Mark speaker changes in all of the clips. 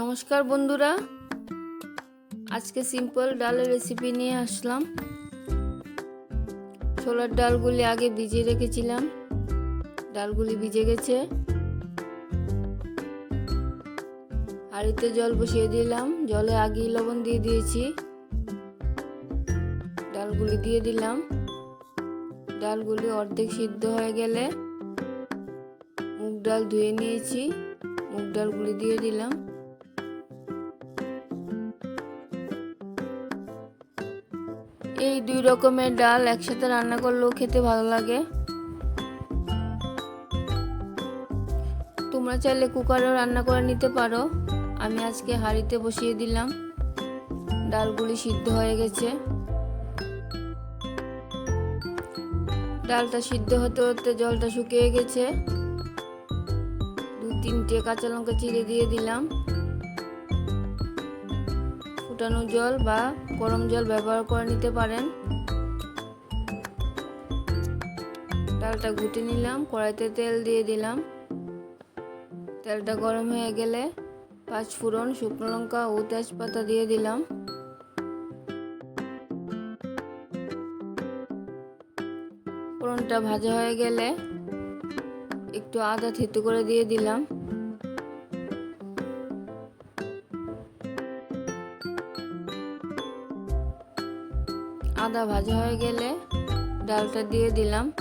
Speaker 1: নমস্কার বন্ধুরা। আজকে সিম্পল ডালের রেসিপি নিয়ে আসলাম। ছোলার ডালগুলি আগে ভিজিয়ে রেখেছিলাম। ডালগুলি ভিজে গেছে। হাঁড়িতে জল বসিয়ে দিলাম। জলে আগেই লবণ দিয়ে দিয়েছি। ডালগুলি দিয়ে দিলাম। ডালগুলি অর্ধেক সিদ্ধ হয়ে গেলে মুগ ডাল ধুয়ে নিয়েছি। মুগ ডালগুলি দিয়ে দিলাম। এই দুই রকমের ডাল একসাথে রান্না করলেও খেতে ভালো লাগে। তোমরা চাইলে কুকারেও রান্না করে নিতে পারো। আমি আজকে হাঁড়িতে বসিয়ে দিলাম। ডালগুলি সিদ্ধ হয়ে গেছে। ডালটা সিদ্ধ হতে হতে জলটা শুকিয়ে গেছে। দু তিনটে কাঁচা লঙ্কা চিড়ে দিয়ে দিলাম। ফুটানো জল বা গরম জল ব্যবহার করে নিতে পারেন। ডালটা ঘুটে নিলাম, কড়াইতে তেল দিয়ে দিলাম। তেলটা গরম হয়ে গেলে পাঁচ ফোড়ন শুকনো লঙ্কা ও তেজপাতা দিয়ে দিলাম। ফোড়নটা ভাজা হয়ে গেলে একটু আদা থেতু করে দিয়ে দিলাম। আদা ভাজা হয়ে গেলে ডালটা দিয়ে দিলাম।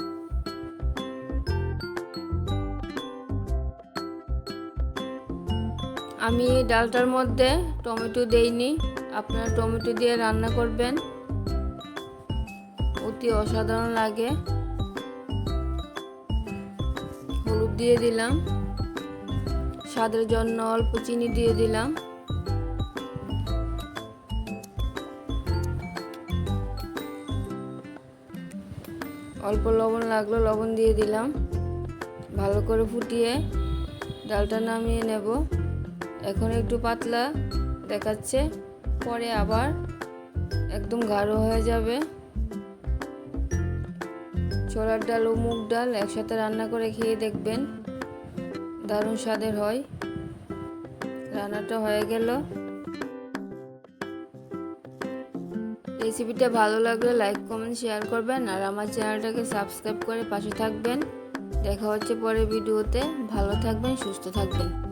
Speaker 1: আমি এই ডালটার মধ্যে টমেটো দেইনি, আপনারা টমেটো দিয়ে রান্না করবেন। অতি অসাধারণ লাগে। হলুদ দিয়ে দিলাম। স্বাদের জন্য অল্প চিনি দিয়ে দিলাম। অল্প লবণ লাগল, লবণ দিয়ে দিলাম। ভালো করে ফুটিয়ে ডালটা নামিয়ে নেব। এখন একটু পাতলা দেখাচ্ছে, পরে আবার একদম গাঢ় হয়ে যাবে। ছোলার ডাল ও মুগ ডাল একসাথে রান্না করে খেয়ে দেখবেন। দারুণ স্বাদের হয়। রান্নাটা হয়ে গেল। রেসিপিটা ভালো লাগলে লাইক, কমেন্ট, শেয়ার করবেন আর আমার চ্যানেলটাকে সাবস্ক্রাইব করে পাশে থাকবেন। দেখা হচ্ছে পরের ভিডিওতে। ভালো থাকবেন, সুস্থ থাকবেন।